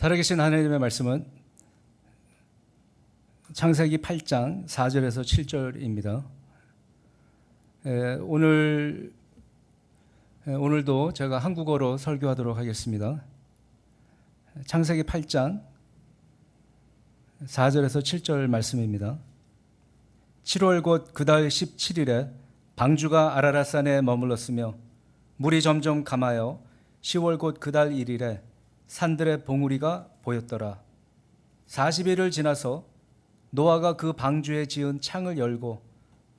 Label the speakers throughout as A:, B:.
A: 살아계신 하나님의 말씀은 창세기 8장 4절에서 7절입니다. 에, 오늘 에, 오늘도 제가 한국어로 설교하도록 하겠습니다. 창세기 8장 4절에서 7절 말씀입니다. 7월 곧 그달 17일에 방주가 아라라산에 머물렀으며 물이 점점 감하여 10월 곧 그달 1일에 산들의 봉우리가 보였더라. 40일을 지나서 노아가 그 방주에 지은 창을 열고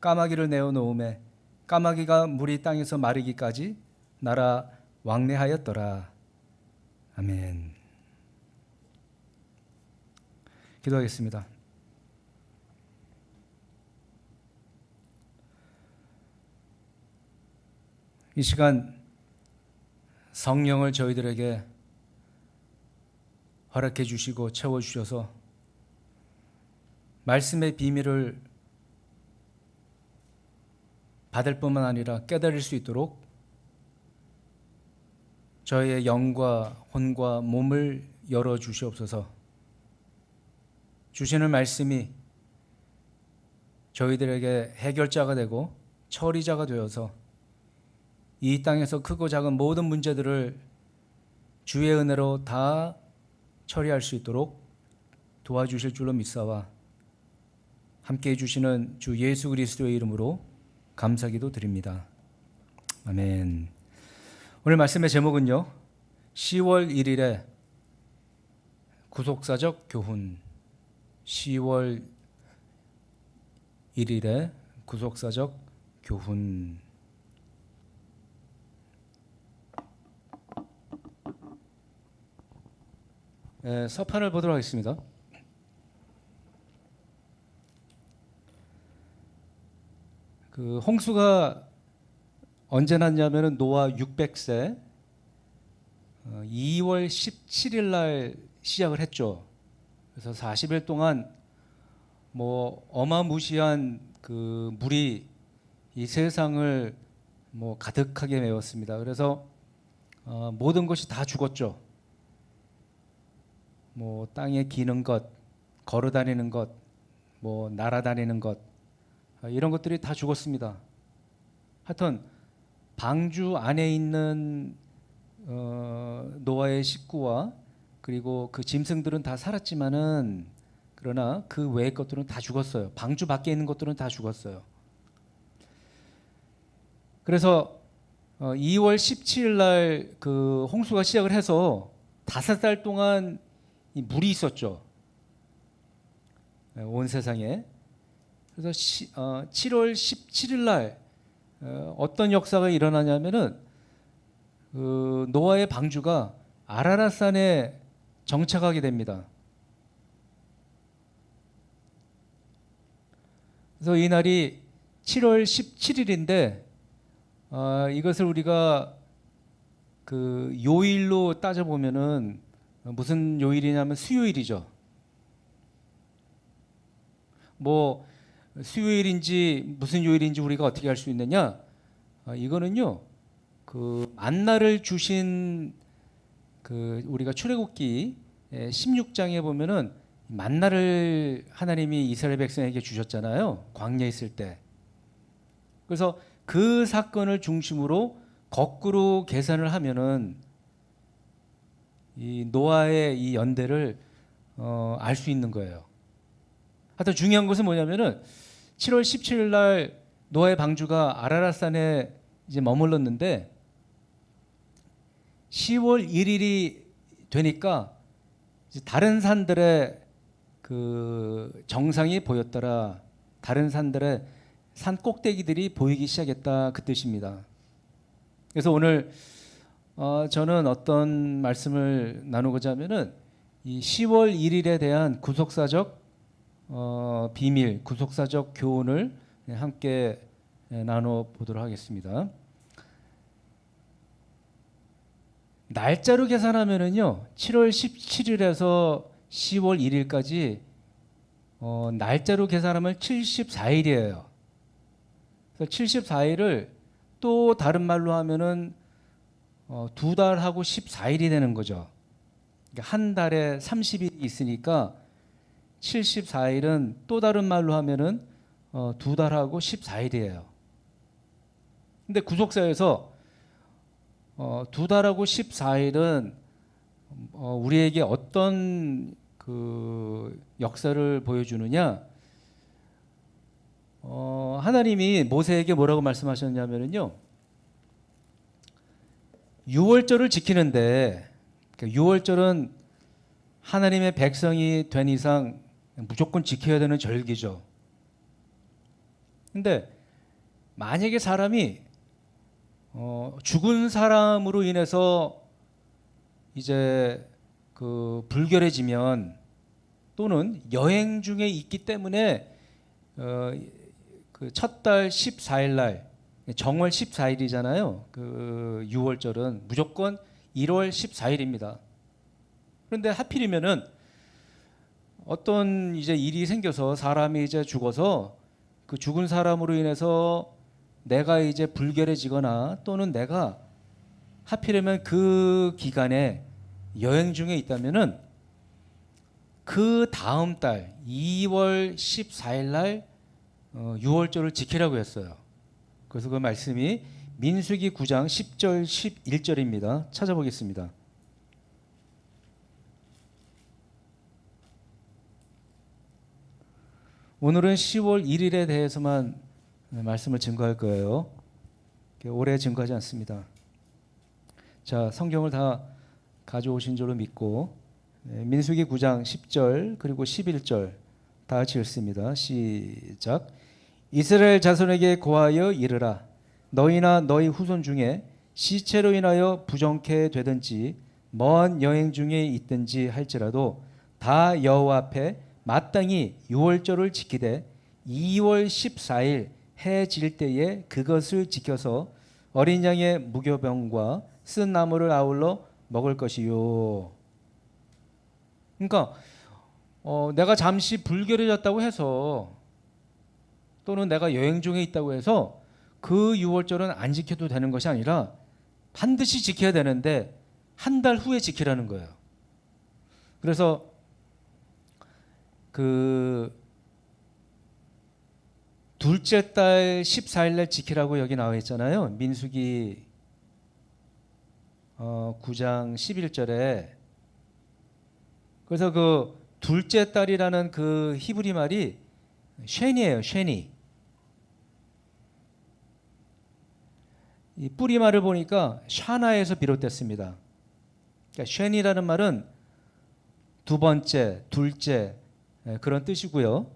A: 까마귀를 내어 놓음에 까마귀가 물이 땅에서 마르기까지 날아 왕래하였더라. 아멘. 기도하겠습니다. 이 시간 성령을 저희들에게 허락해 주시고 채워 주셔서 말씀의 비밀을 받을 뿐만 아니라 깨달을 수 있도록 저희의 영과 혼과 몸을 열어 주시옵소서. 주시는 말씀이 저희들에게 해결자가 되고 처리자가 되어서 이 땅에서 크고 작은 모든 문제들을 주의 은혜로 다 처리할 수 있도록 도와주실 줄로 믿사와 함께 해주시는 주 예수 그리스도의 이름으로 감사기도 드립니다. 아멘. 오늘 말씀의 제목은요. 10월 1일에 구속사적 교훈. 10월 1일에 구속사적 교훈. 에, 서판을 보도록 하겠습니다. 그 홍수가 언제 났냐면은 노아 600세 2월 17일 날 시작을 했죠. 그래서 40일 동안 뭐 어마무시한 그 물이 이 세상을 뭐 가득하게 메웠습니다. 그래서 어, 모든 것이 다 죽었죠. 뭐 땅에 기는 것, 걸어 다니는 것, 뭐 날아다니는 것 아, 이런 것들이 다 죽었습니다. 하여튼 방주 안에 있는 어, 노아의 식구와 그리고 그 짐승들은 다 살았지만은 그러나 그 외의 것들은 다 죽었어요. 방주 밖에 있는 것들은 다 죽었어요. 그래서 어, 2월 17일 날 그 홍수가 시작을 해서 다섯 달 동안 이 물이 있었죠. 예, 온 세상에. 그래서 시, 어, 7월 17일 날 어, 어떤 역사가 일어나냐면은 그 노아의 방주가 아라라산에 정착하게 됩니다. 그래서 이 날이 7월 17일인데 어, 이것을 우리가 그 요일로 따져 보면은 무슨 요일이냐면 수요일이죠. 뭐 수요일인지 무슨 요일인지 우리가 어떻게 알 수 있느냐? 아, 이거는요. 그 만나를 주신 그 우리가 출애굽기 16장에 보면은 만나를 하나님이 이스라엘 백성에게 주셨잖아요. 광야에 있을 때. 그래서 그 사건을 중심으로 거꾸로 계산을 하면은 이 노아의 이 연대를 어, 알 수 있는 거예요. 하여튼 중요한 것은 뭐냐면은 7월 17일 날 노아의 방주가 아라라산에 이제 머물렀는데 10월 1일이 되니까 다른 산들의 그 정상이 보였더라. 다른 산들의 산 꼭대기들이 보이기 시작했다 그 뜻입니다. 그래서 오늘 어, 저는 어떤 말씀을 나누고자 하면은 이 10월 1일에 대한 구속사적 어, 비밀, 구속사적 교훈을 함께 나눠 보도록 하겠습니다. 날짜로 계산하면은요, 7월 17일에서 10월 1일까지 어, 날짜로 계산하면 74일이에요. 그래서 74일을 또 다른 말로 하면은 어, 두 달하고 14일이 되는 거죠. 그러니까 한 달에 30일이 있으니까 74일은 또 다른 말로 하면은 어, 두 달하고 14일이에요. 근데 구속사에서 어, 두 달하고 14일은 어, 우리에게 어떤 그 역사를 보여주느냐? 어, 하나님이 모세에게 뭐라고 말씀하셨냐면요. 6월절을 지키는데 그 6월절은 하나님의 백성이 된 이상 무조건 지켜야 되는 절기죠. 근데 만약에 사람이 어, 죽은 사람으로 인해서 이제 그 불결해지면 또는 여행 중에 있기 때문에 어, 그첫 달 14일 날 정월 14일이잖아요. 그 6월절은 무조건 1월 14일입니다. 그런데 하필이면은 어떤 이제 일이 생겨서 사람이 이제 죽어서 그 죽은 사람으로 인해서 내가 이제 불결해지거나 또는 내가 하필이면 그 기간에 여행 중에 있다면은 그 다음 달 2월 14일 날 어, 6월절을 지키라고 했어요. 그래서 그 말씀이 민수기 9장 10절 11절입니다. 찾아보겠습니다. 오늘은 10월 1일에 대해서만 말씀을 증거할 거예요. 오래 증거하지 않습니다. 자, 성경을 다 가져오신 줄로 믿고 네, 민수기 9장 10절 그리고 11절 다 같이 읽습니다. 시작. 이스라엘 자손에게 고하여 이르라 너희나 너희 후손 중에 시체로 인하여 부정케 되든지 먼 여행 중에 있든지 할지라도 다 여호와 앞에 마땅히 유월절을 지키되 2월 14일 해 질 때에 그것을 지켜서 어린 양의 무교병과 쓴 나무를 아울러 먹을 것이요. 그러니까 어, 내가 잠시 불결해졌다고 해서 또는 내가 여행 중에 있다고 해서 그 6월절은 안 지켜도 되는 것이 아니라 반드시 지켜야 되는데 한 달 후에 지키라는 거예요. 그래서 그 둘째 달 14일 날 지키라고 여기 나와 있잖아요. 민수기 어, 9장 11절에 그래서 그 둘째 딸이라는 그 히브리 말이 쉔이에요. 쉔이. 이 뿌리말을 보니까 샤나에서 비롯됐습니다. 그러니까 쉔이라는 말은 두 번째, 둘째 예, 그런 뜻이고요.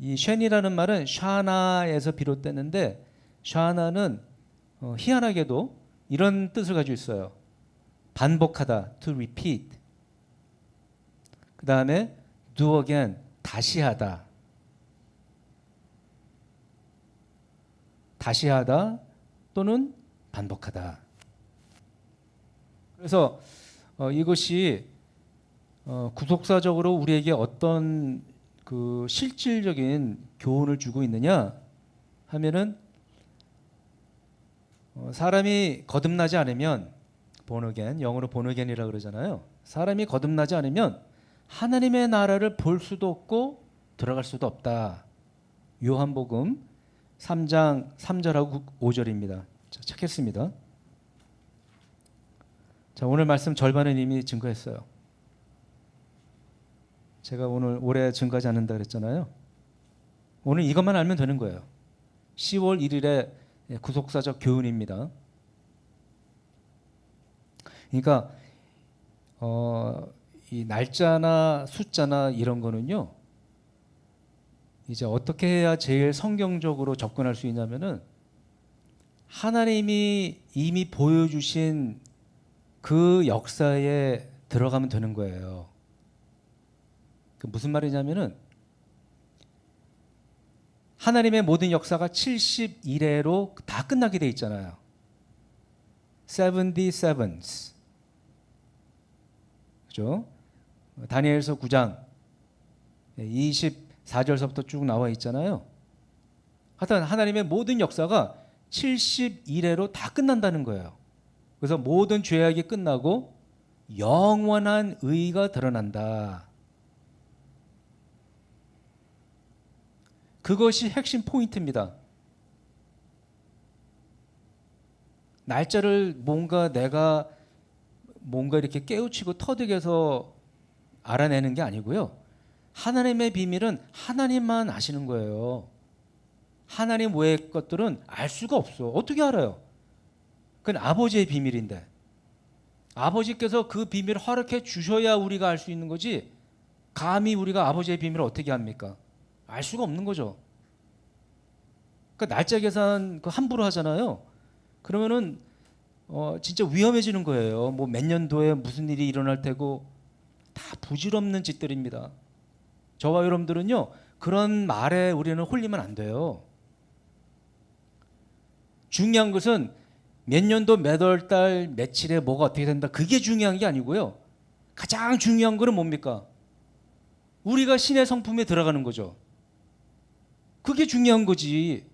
A: 이 쉔이라는 말은 샤나에서 비롯됐는데 샤나는 어, 희한하게도 이런 뜻을 가지고 있어요. 반복하다, to repeat. 그 다음에 do again, 다시 하다. 다시 하다 또는 반복하다. 그래서 어, 이것이 어, 구속사적으로 우리에게 어떤 그 실질적인 교훈을 주고 있느냐 하면은 어, 사람이 거듭나지 않으면 본어겐 영어로 본어겐이라 그러잖아요. 사람이 거듭나지 않으면 하나님의 나라를 볼 수도 없고 들어갈 수도 없다. 요한복음 3장 3절하고 5절입니다. 자, 찾겠습니다. 자, 오늘 말씀 절반은 이미 증거했어요. 제가 오늘 올해 증거하지 않는다 그랬잖아요. 오늘 이것만 알면 되는 거예요. 10월 1일에 구속사적 교훈입니다. 그러니까 어, 이 날짜나 숫자나 이런 거는요. 이제 어떻게 해야 제일 성경적으로 접근할 수 있냐면은 하나님이 이미 보여주신 그 역사에 들어가면 되는 거예요. 그 무슨 말이냐면은 하나님의 모든 역사가 71회로 다 끝나게 돼 있잖아요. 77s. 그죠? 다니엘서 9장 24절서부터 쭉 나와 있잖아요. 하여튼 하나님의 모든 역사가 71회로 다 끝난다는 거예요. 그래서 모든 죄악이 끝나고 영원한 의가 드러난다. 그것이 핵심 포인트입니다. 날짜를 뭔가 내가 뭔가 이렇게 깨우치고 터득해서 알아내는 게 아니고요. 하나님의 비밀은 하나님만 아시는 거예요. 하나님 외의 것들은 알 수가 없어. 어떻게 알아요? 그건 아버지의 비밀인데. 아버지께서 그 비밀을 허락해 주셔야 우리가 알 수 있는 거지. 감히 우리가 아버지의 비밀을 어떻게 합니까? 알 수가 없는 거죠. 그러니까 날짜 계산 그 함부로 하잖아요. 그러면은 어 진짜 위험해지는 거예요. 뭐 몇 년도에 무슨 일이 일어날 테고 다 부질없는 짓들입니다. 저와 여러분들은요 그런 말에 우리는 홀리면 안 돼요. 중요한 것은 몇 년도 몇 월 달 며칠에 뭐가 어떻게 된다 그게 중요한 게 아니고요. 가장 중요한 거는 뭡니까? 우리가 신의 성품에 들어가는 거죠. 그게 중요한 거지.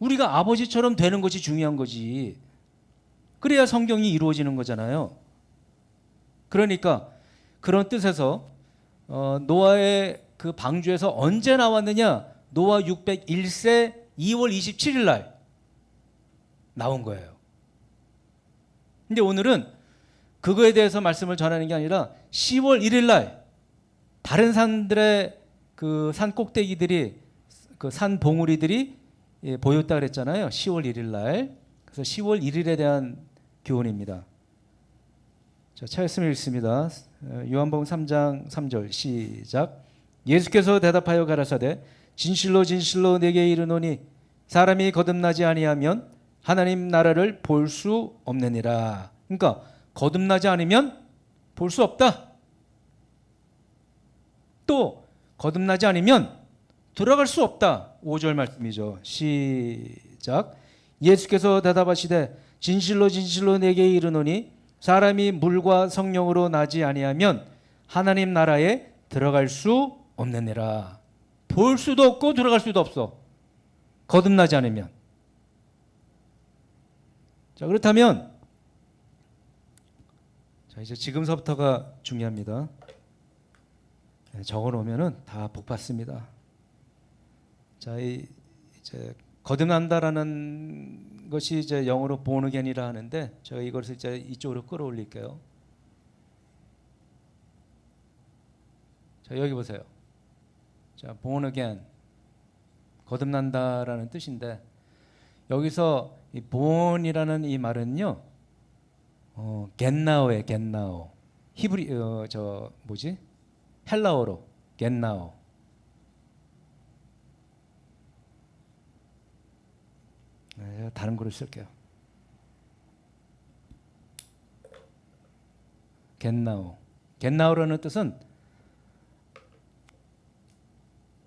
A: 우리가 아버지처럼 되는 것이 중요한 거지. 그래야 성경이 이루어지는 거잖아요. 그러니까 그런 뜻에서 어, 노아의 그 방주에서 언제 나왔느냐? 노아 601세 2월 27일 날 나온 거예요. 근데 오늘은 그거에 대해서 말씀을 전하는 게 아니라 10월 1일 날 다른 산들의 그 산 꼭대기들이 그 산 봉우리들이 예, 보였다 그랬잖아요. 10월 1일 날. 그래서 10월 1일에 대한 교훈입니다. 자, 차였으면 읽습니다. 어, 요한복음 3장 3절 시작. 예수께서 대답하여 가라사대 진실로 진실로 내게 이르노니 사람이 거듭나지 아니하면 하나님 나라를 볼 수 없느니라. 그러니까 거듭나지 않으면 볼 수 없다. 또 거듭나지 않으면 들어갈 수 없다. 5절 말씀이죠. 시작. 예수께서 대답하시되 진실로 진실로 내게 이르노니 사람이 물과 성령으로 나지 아니하면 하나님 나라에 들어갈 수 없느니라. 볼 수도 없고 들어갈 수도 없어. 거듭나지 않으면. 자, 그렇다면 자, 이제 지금서부터가 중요합니다. 네, 적어 놓으면은 다 복 받습니다. 자, 이 이제 거듭난다라는 것이 이제 영어로 again이라 하는데 제가 이것을 이제 이쪽으로 끌어올릴게요. 자, 여기 보세요. 자, born 거듭난다라는 뜻인데 여기서 이 born이라는 이 말은요. 어, get now. 히브리 어, 저 뭐지? 헬라어로 now. 네, 다른 거를 쓸게요. get now라는 뜻은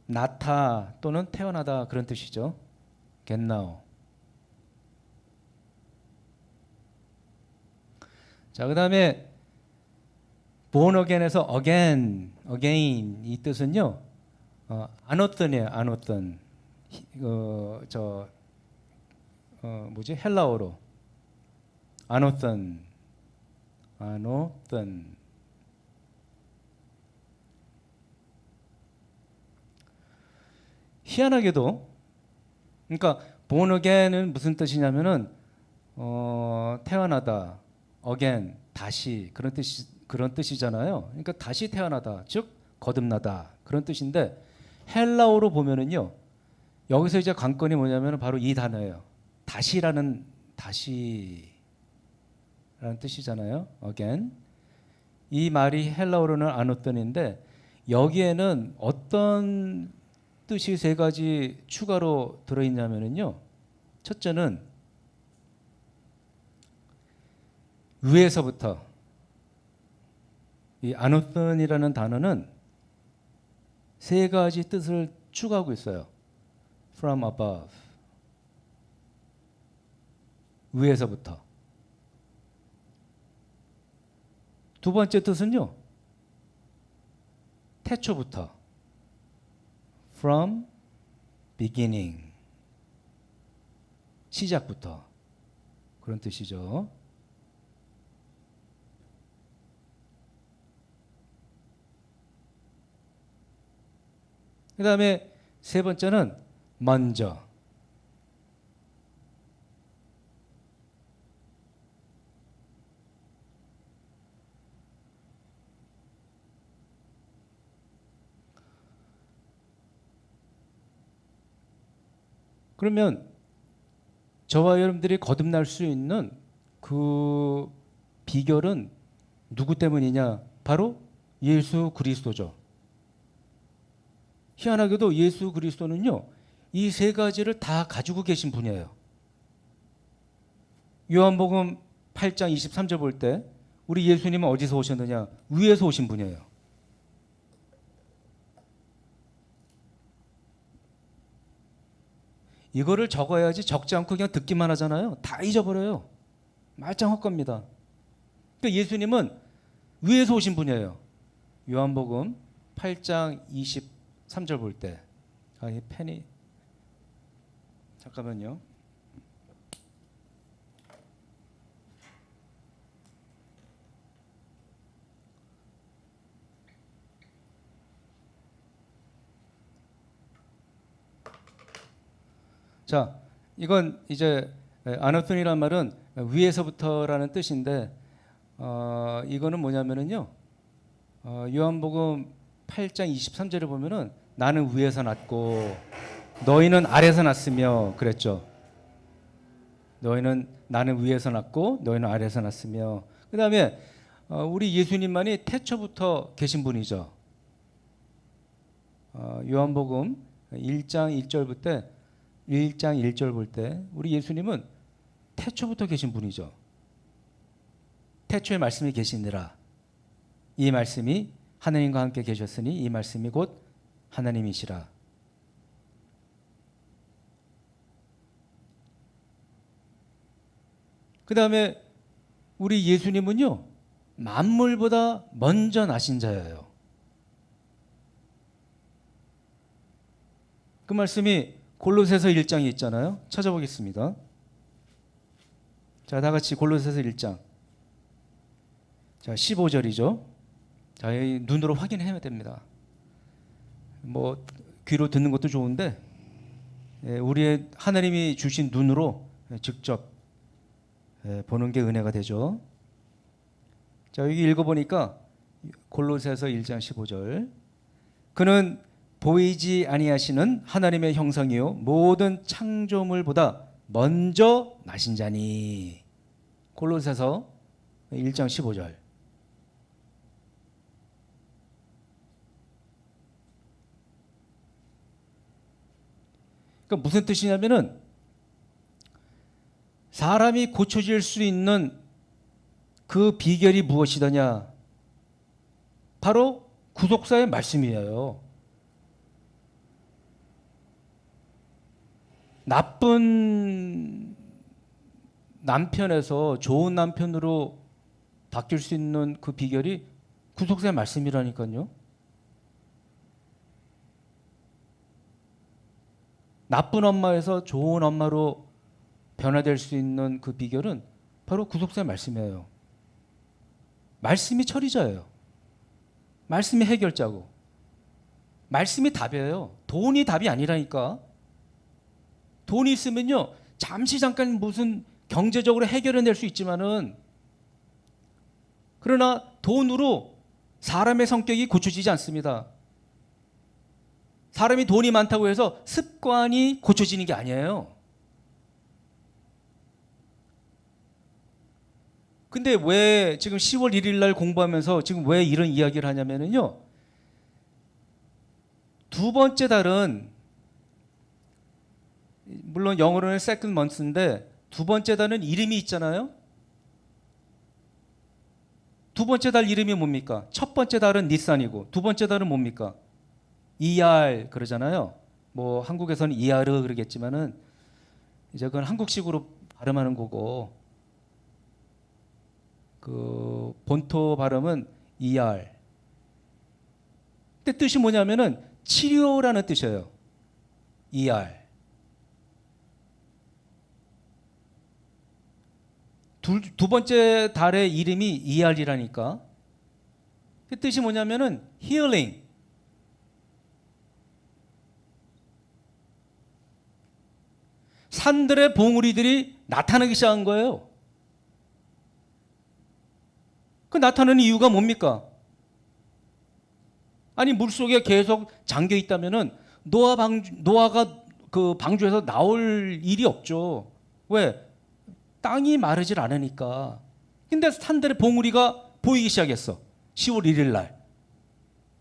A: 나타 또는 태어나다 그런 뜻이죠. now. 자, 그다음에 born again에서 again, again 이 뜻은요. 어, 안 어떤이에요. 안 어떤. 어, 저 어, 뭐지? 헬라어로. 안 어떤 희한하게도 그러니까 again은 무슨 뜻이냐면은 어, 태어나다. Again 다시. 그런 뜻이 그런 뜻이잖아요. 그러니까 다시 태어나다. 즉 거듭나다. 그런 뜻인데 헬라어로 보면은요 여기서 이제 관건이 뭐냐면 바로 이 단어예요. 다시라는 다시라는 뜻이잖아요. again 이 말이 헬라어로는 아노던인데 여기에는 어떤 뜻이 세 가지 추가로 들어 있냐면은요. 첫째는 위에서부터 이 아노던이라는 단어는 세 가지 뜻을 추가하고 있어요. from above 위에서부터. 두 번째 뜻은요. 태초부터. from beginning. 시작부터. 그런 뜻이죠. 그 다음에 세 번째는 먼저. 그러면 저와 여러분들이 거듭날 수 있는 그 비결은 누구 때문이냐? 바로 예수 그리스도죠. 희한하게도 예수 그리스도는요, 이 세 가지를 다 가지고 계신 분이에요. 요한복음 8장 23절 볼 때, 우리 예수님은 어디서 오셨느냐? 위에서 오신 분이에요. 이거를 적어야지 적지 않고 그냥 듣기만 하잖아요. 다 잊어버려요. 말짱 헛겁니다. 그러니까 예수님은 위에서 오신 분이에요. 요한복음 8장 23절 볼 때. 아, 이 펜이 잠깐만요. 자, 이건 이제 아나톤이란 말은 위에서부터라는 뜻인데 어, 이거는 뭐냐면은요. 어, 요한복음 8장 23절에 보면은 나는 위에서 났고 너희는 아래서 났으며 그랬죠. 너희는 나는 위에서 났고 너희는 아래서 났으며 그다음에 어, 우리 예수님만이 태초부터 계신 분이죠. 어, 요한복음 1장 1절부터 1장 1절 볼 때 우리 예수님은 태초부터 계신 분이죠. 태초에 말씀이 계시니라. 이 말씀이 하나님과 함께 계셨으니 이 말씀이 곧 하나님이시라. 그 다음에 우리 예수님은요, 만물보다 먼저 나신 자예요. 그 말씀이 골로새서 1장에 있잖아요. 찾아보겠습니다. 자, 다 같이 골로새서 1장. 자, 15절이죠. 자, 이 눈으로 확인해야 됩니다. 뭐 귀로 듣는 것도 좋은데 예, 우리의 하나님이 주신 눈으로 직접 예, 보는 게 은혜가 되죠. 자, 여기 읽어 보니까 골로새서 1장 15절. 그는 보이지 아니하시는 하나님의 형상이요 모든 창조물보다 먼저 나신 자니. 골로새서 1장 15절. 그러니까 무슨 뜻이냐면은 사람이 고쳐질 수 있는 그 비결이 무엇이더냐? 바로 구속사의 말씀이에요. 나쁜 남편에서 좋은 남편으로 바뀔 수 있는 그 비결이 구속사의 말씀이라니까요. 나쁜 엄마에서 좋은 엄마로 변화될 수 있는 그 비결은 바로 구속사의 말씀이에요. 말씀이 처리자예요. 말씀이 해결자고. 말씀이 답이에요. 돈이 답이 아니라니까. 돈이 있으면요 잠시 잠깐 무슨 경제적으로 해결해낼 수 있지만은 그러나 돈으로 사람의 성격이 고쳐지지 않습니다. 사람이 돈이 많다고 해서 습관이 고쳐지는 게 아니에요. 근데 왜 지금 10월 1일 날 공부하면서 지금 왜 이런 이야기를 하냐면은요. 두 번째 달은 물론 영어로는 second month인데 두 번째 달은 이름이 있잖아요. 두 번째 달 이름이 뭡니까? 첫 번째 달은 니산이고 두 번째 달은 뭡니까? ER 그러잖아요. 뭐 한국에서는 ER 그러겠지만은 이제 그건 한국식으로 발음하는 거고 그 본토 발음은 ER. 근데 뜻이 뭐냐면은 치료라는 뜻이에요. ER. 두, 두 번째 달의 이름이 이알이라니까. 그 뜻이 뭐냐면은 healing. 산들의 봉우리들이 나타나기 시작한 거예요. 그 나타나는 이유가 뭡니까? 아니 물 속에 계속 잠겨 있다면은 노아 방 노아가 그 방주에서 나올 일이 없죠. 왜? 땅이 마르질 않으니까. 근데 산들의 봉우리가 보이기 시작했어. 10월 1일 날.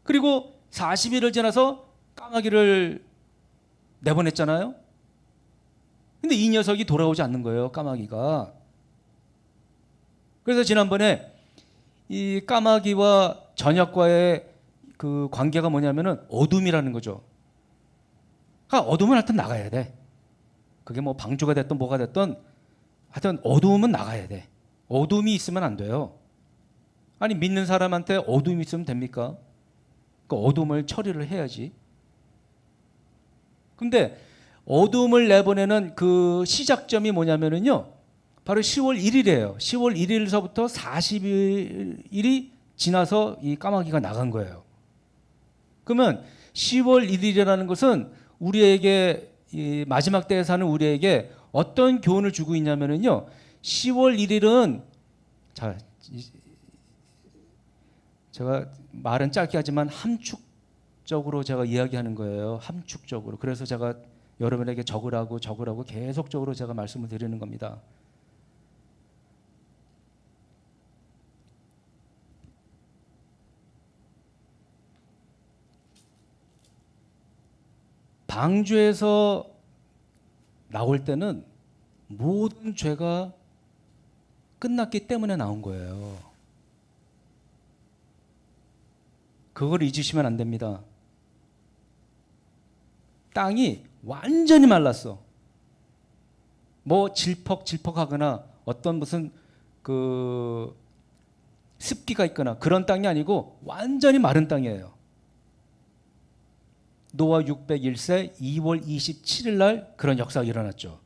A: 그리고 40일을 지나서 까마귀를 내보냈잖아요. 근데 이 녀석이 돌아오지 않는 거예요. 까마귀가. 그래서 지난번에 이 까마귀와 저녁과의 그 관계가 뭐냐면은 어둠이라는 거죠. 그러니까 어둠은 하여튼 나가야 돼. 그게 뭐 방주가 됐든 뭐가 됐든 하여튼 어두움은 나가야 돼. 어둠이 있으면 안 돼요. 아니 믿는 사람한테 어둠이 있으면 됩니까? 그 어둠을 처리를 해야지. 근데 어둠을 내보내는 그 시작점이 뭐냐면은요. 바로 10월 1일이에요. 10월 1일서부터 40일이 지나서 이 까마귀가 나간 거예요. 그러면 10월 1일이라는 것은 우리에게 이 마지막 때에 사는 우리에게 어떤 교훈을 주고 있냐면은요. 10월 1일은 자 이- 제가 말은 짧게 하지만 함축적으로 제가 이야기하는 거예요. 함축적으로. 그래서 제가 여러분에게 적으라고 적으라고 계속적으로 제가 말씀을 드리는 겁니다. 방주에서 나올 때는 모든 죄가 끝났기 때문에 나온 거예요. 그걸 잊으시면 안 됩니다. 땅이 완전히 말랐어. 뭐 질퍽질퍽 하거나 어떤 무슨 그 습기가 있거나 그런 땅이 아니고 완전히 마른 땅이에요. 노아 601세 2월 27일 날 그런 역사가 일어났죠.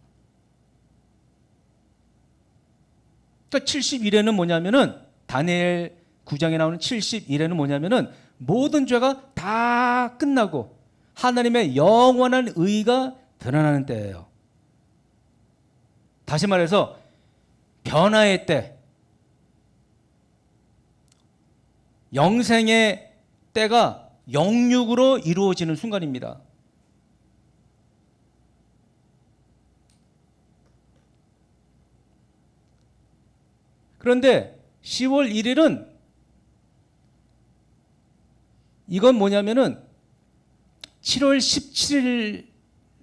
A: 그러니까 71회는 뭐냐면은 다니엘 9장에 나오는 71회는 뭐냐면은 모든 죄가 다 끝나고 하나님의 영원한 의가 드러나는 때예요. 다시 말해서 변화의 때, 영생의 때가 영육으로 이루어지는 순간입니다. 그런데 10월 1일은 이건 뭐냐면은 7월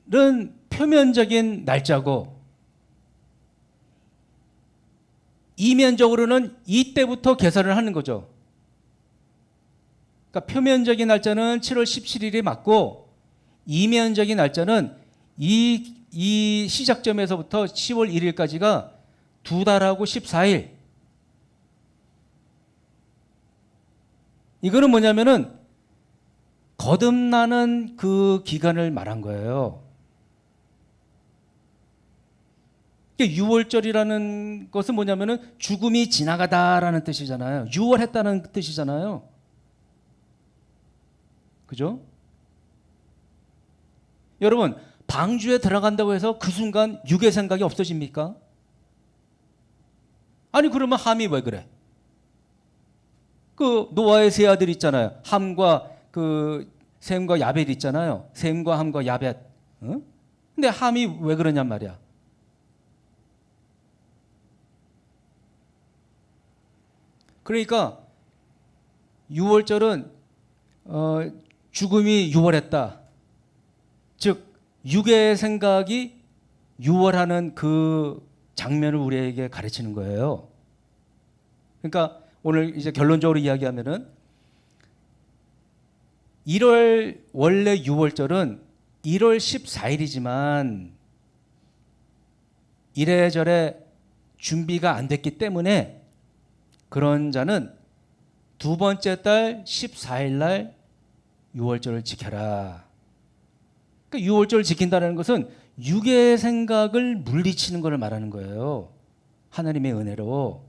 A: 17일은 표면적인 날짜고 이면적으로는 이때부터 계산을 하는 거죠. 그러니까 표면적인 날짜는 7월 17일이 맞고 이면적인 날짜는 이, 이 시작점에서부터 10월 1일까지가 두 달하고 14일. 이거는 뭐냐면은 거듭나는 그 기간을 말한 거예요. 6월절이라는 것은 뭐냐면은 죽음이 지나가다라는 뜻이잖아요. 6월 했다는 뜻이잖아요. 그죠? 여러분, 방주에 들어간다고 해서 그 순간 육의 생각이 없어집니까? 아니, 그러면 함이 왜 그래? 그 노아의 세 아들 있잖아요. 함과 그 셈과 야벳 있잖아요. 셈과 함과 야벳. 어? 근데 함이 왜 그러냔 말이야. 그러니까 6월절은 어, 죽음이 유월했다. 즉 육의 생각이 유월하는 그 장면을 우리에게 가르치는 거예요. 그러니까 오늘 이제 결론적으로 이야기하면은 1월 원래 6월절은 1월 14일이지만 이래저래 준비가 안 됐기 때문에 그런 자는 두 번째 달 14일 날 6월절을 지켜라. 그러니까 6월절을 지킨다는 것은 육의 생각을 물리치는 것을 말하는 거예요. 하나님의 은혜로.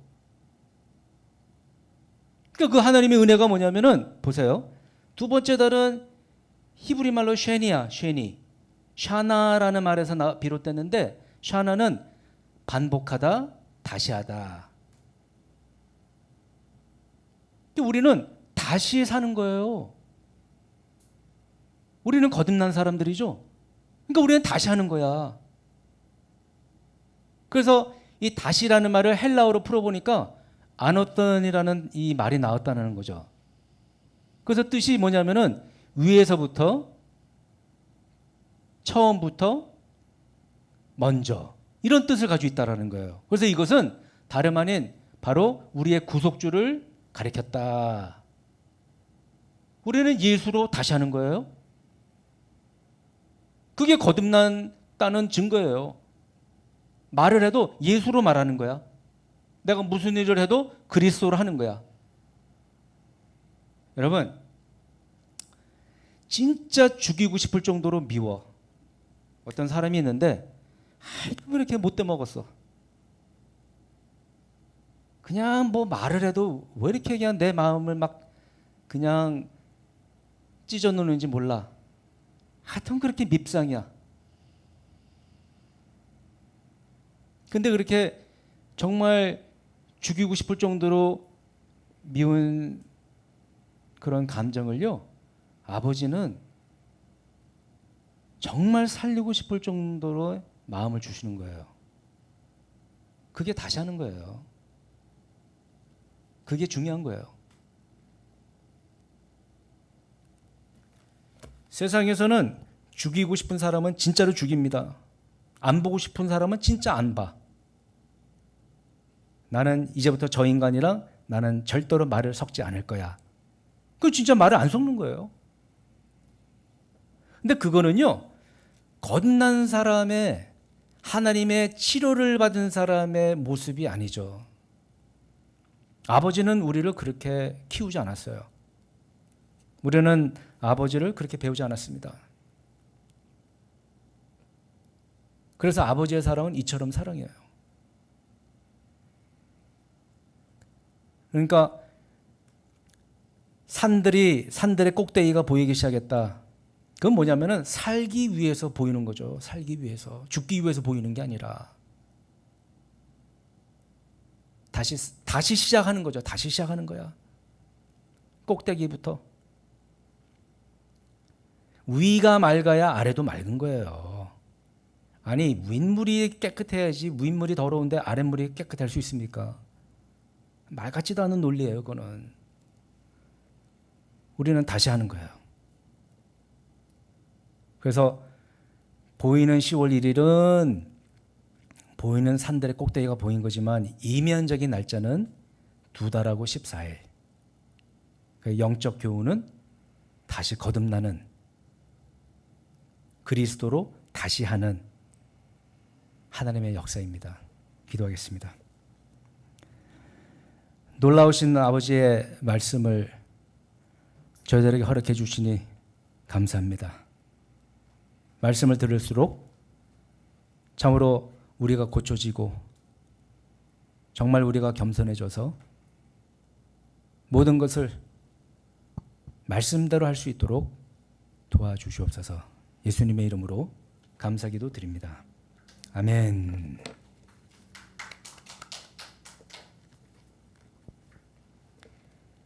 A: 그러니까 그 하나님의 은혜가 뭐냐면은 보세요. 두 번째 달은 히브리 말로 쉐니야, 쉐니. 샤나라는 말에서 나, 비롯됐는데 샤나는 반복하다, 다시 하다. 근데 우리는 다시 사는 거예요. 우리는 거듭난 사람들이죠. 그러니까 우리는 다시 하는 거야. 그래서 이 다시라는 말을 헬라어로 풀어보니까 아노턴이라는 이 말이 나왔다는 거죠. 그래서 뜻이 뭐냐면은 위에서부터 처음부터 먼저 이런 뜻을 가지고 있다라는 거예요. 그래서 이것은 다름 아닌 바로 우리의 구속주를 가리켰다. 우리는 예수로 다시 하는 거예요. 그게 거듭난다는 증거예요. 말을 해도 예수로 말하는 거야. 내가 무슨 일을 해도 그리스도로 하는 거야. 여러분, 진짜 죽이고 싶을 정도로 미워. 어떤 사람이 있는데, 아, 왜 이렇게 못돼 먹었어? 그냥 뭐 말을 해도 왜 이렇게 그냥 내 마음을 막 그냥 찢어 놓는지 몰라. 하여튼 그렇게 밉상이야. 근데 그렇게 정말 죽이고 싶을 정도로 미운 그런 감정을요, 아버지는 정말 살리고 싶을 정도로 마음을 주시는 거예요. 그게 다시 하는 거예요. 그게 중요한 거예요. 세상에서는 죽이고 싶은 사람은 진짜로 죽입니다. 안 보고 싶은 사람은 진짜 안 봐. 나는 이제부터 저 인간이랑 나는 절대로 말을 섞지 않을 거야. 그 진짜 말을 안 섞는 거예요. 근데 그거는요, 거듭난 사람의 하나님의 치료를 받은 사람의 모습이 아니죠. 아버지는 우리를 그렇게 키우지 않았어요. 우리는 아버지를 그렇게 배우지 않았습니다. 그래서 아버지의 사랑은 이처럼 사랑이에요. 그러니까 산들이 산들의 꼭대기가 보이기 시작했다. 그건 뭐냐면은 살기 위해서 보이는 거죠. 살기 위해서 죽기 위해서 보이는 게 아니라 다시 다시 시작하는 거죠. 다시 시작하는 거야. 꼭대기부터 위가 맑아야 아래도 맑은 거예요. 아니 윗물이 깨끗해야지 윗물이 더러운데 아랫물이 깨끗할 수 있습니까? 말 같지도 않은 논리예요, 그거는. 우리는 다시 하는 거예요. 그래서 보이는 10월 1일은 보이는 산들의 꼭대기가 보인 거지만 이면적인 날짜는 두 달하고 14일. 그 영적 교훈은 다시 거듭나는 그리스도로 다시 하는 하나님의 역사입니다. 기도하겠습니다. 놀라우신 아버지의 말씀을 저희들에게 허락해 주시니 감사합니다. 말씀을 들을수록 참으로 우리가 고쳐지고 정말 우리가 겸손해져서 모든 것을 말씀대로 할 수 있도록 도와주시옵소서 예수님의 이름으로 감사기도 드립니다. 아멘.